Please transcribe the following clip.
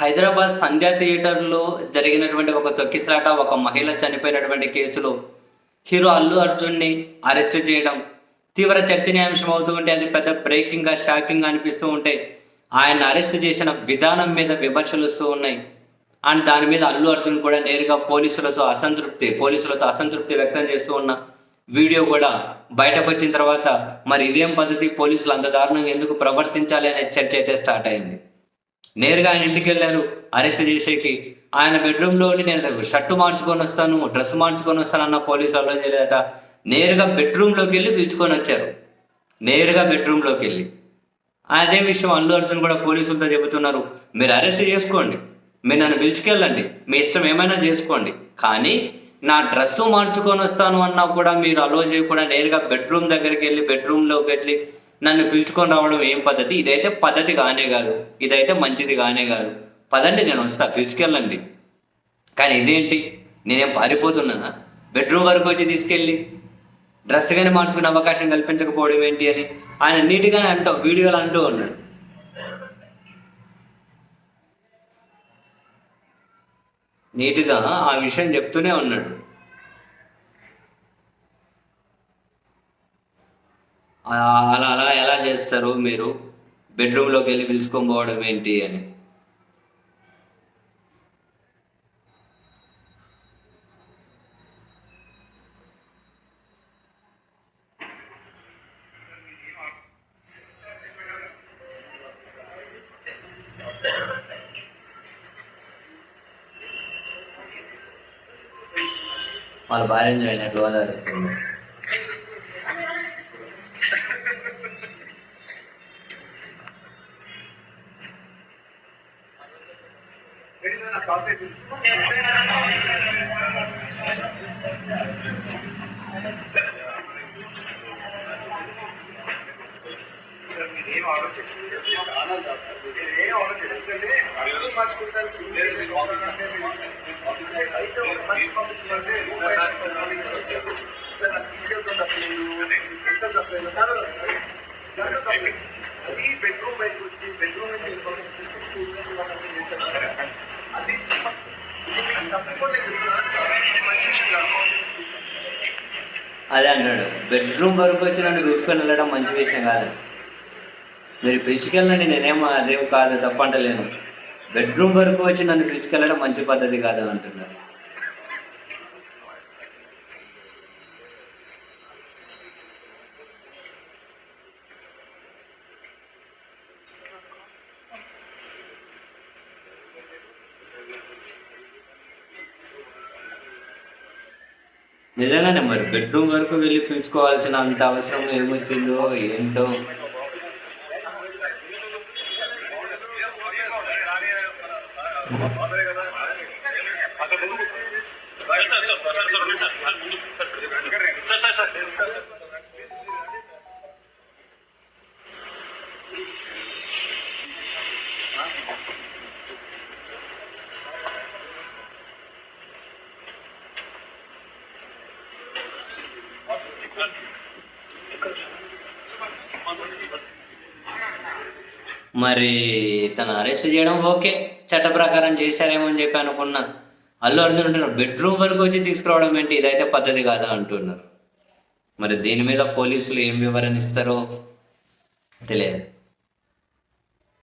హైదరాబాద్ సంధ్యా థియేటర్లో జరిగినటువంటి ఒక తొక్కిసలాట ఒక మహిళ చనిపోయినటువంటి కేసులో హీరో అల్లు అర్జున్ని అరెస్ట్ చేయడం తీవ్ర చర్చనీయాంశం అవుతూ ఉంటే అది పెద్ద బ్రేకింగ్గా షాకింగ్ అనిపిస్తూ ఉంటే ఆయన అరెస్ట్ చేసిన విధానం మీద విమర్శలు వస్తూ ఉన్నాయి. అండ్ దాని మీద అల్లు అర్జున్ కూడా నేరుగా పోలీసులతో అసంతృప్తి పోలీసులతో అసంతృప్తి వ్యక్తం చేస్తూ ఉన్న వీడియో కూడా బయటకు వచ్చిన తర్వాత మరి ఇదేం పద్ధతి? పోలీసులు అంత దారుణంగా ఎందుకు ప్రవర్తించాలి అనే చర్చ అయితే స్టార్ట్ అయింది. నేరుగా ఆయన ఇంటికి వెళ్ళారు అరెస్ట్ చేసేకి. ఆయన బెడ్రూమ్లో నేను షర్టు మార్చుకొని వస్తాను డ్రెస్ మార్చుకొని వస్తాను అన్న పోలీసు అలో చేయలేదట నేరుగా బెడ్రూమ్లోకి వెళ్ళి పిలుచుకొని వచ్చారు. నేరుగా బెడ్రూమ్లోకి వెళ్ళి అదే విషయం అల్లు అర్జున్ కూడా పోలీసులతో చెబుతున్నారు. మీరు అరెస్ట్ చేసుకోండి. మీరు నన్ను పిలుచుకెళ్ళండి. మీ ఇష్టం ఏమైనా చేసుకోండి. కానీ నా డ్రెస్సు మార్చుకొని వస్తాను అన్నా కూడా మీరు అలో చేయకుండా నేరుగా బెడ్రూమ్ దగ్గరికి వెళ్ళి బెడ్రూమ్లోకి వెళ్ళి నన్ను పిలుచుకొని రావడం ఏం పద్ధతి? ఇదైతే పద్ధతి కానే కాదు. ఇదైతే మంచిది కానే కాదు. పదండి నేను వస్తా. పిలుచుకెళ్ళండి. కానీ ఇదేంటి? నేనేం పారిపోతున్నా బెడ్రూమ్ వరకు వచ్చి తీసుకెళ్ళి డ్రెస్ కానీ మార్చుకునే అవకాశం కల్పించకపోవడం ఏంటి అని ఆయన నీట్గానే అంటూ వీడియోలు అంటూ ఉన్నాడు. నీట్గా ఆ విషయం చెప్తూనే ఉన్నాడు. అలా అలా ఎలా చేస్తారు మీరు? బెడ్రూమ్లోకి వెళ్ళి పిలుచుకొని పోవడం ఏంటి అని. వాళ్ళ భార్య అయినట్లు ఓదారుస్తుంది ఏం ఆలోచించలేదు ఏం ఆలోచించలేదు అర్థం మార్చుకుంటారు అయితే ఒక మనిషి పంపించమంటే సార్ నాకు తీసుకెళ్తాను తప్పలేదు ఎంత తప్పలేదు దాంట్లో దాంట్లో తప్పలేదు అది బెడ్రూమ్ బయటకు వచ్చి బెడ్రూమ్ నుంచి వెళ్ళిపోయి స్కూల్ నుంచి వాళ్ళని చేశారు అదే అన్నాడు. బెడ్రూమ్ వరకు వచ్చి నన్ను పిలుచుకొని వెళ్ళడం మంచి విషయం కాదు. మీరు పిలుచుకెళ్ళండి నేనేమో అదేం కాదు తప్పంటలేను బెడ్రూమ్ వరకు వచ్చి నన్ను పిలుచుకెళ్ళడం మంచి పద్ధతి కాదు అంటున్నారు నిజంగానే మరి బెడ్రూమ్ వరకు వెళ్ళి పిలుచుకోవాల్సిన అంత అవసరం ఏమొచ్చిందో ఏంటో? మరి తను అరెస్ట్ చేయడం ఓకే. చట్ట ప్రకారం చేశారేమో అని చెప్పి అనుకున్నా అల్లు అర్జున్ అంటున్నారు బెడ్రూమ్ వరకు వచ్చి తీసుకురావడం ఏంటి? ఇదైతే పద్ధతి కాదా అంటున్నారు. మరి దీని మీద పోలీసులు ఏం వివరణ ఇస్తారో తెలియదు.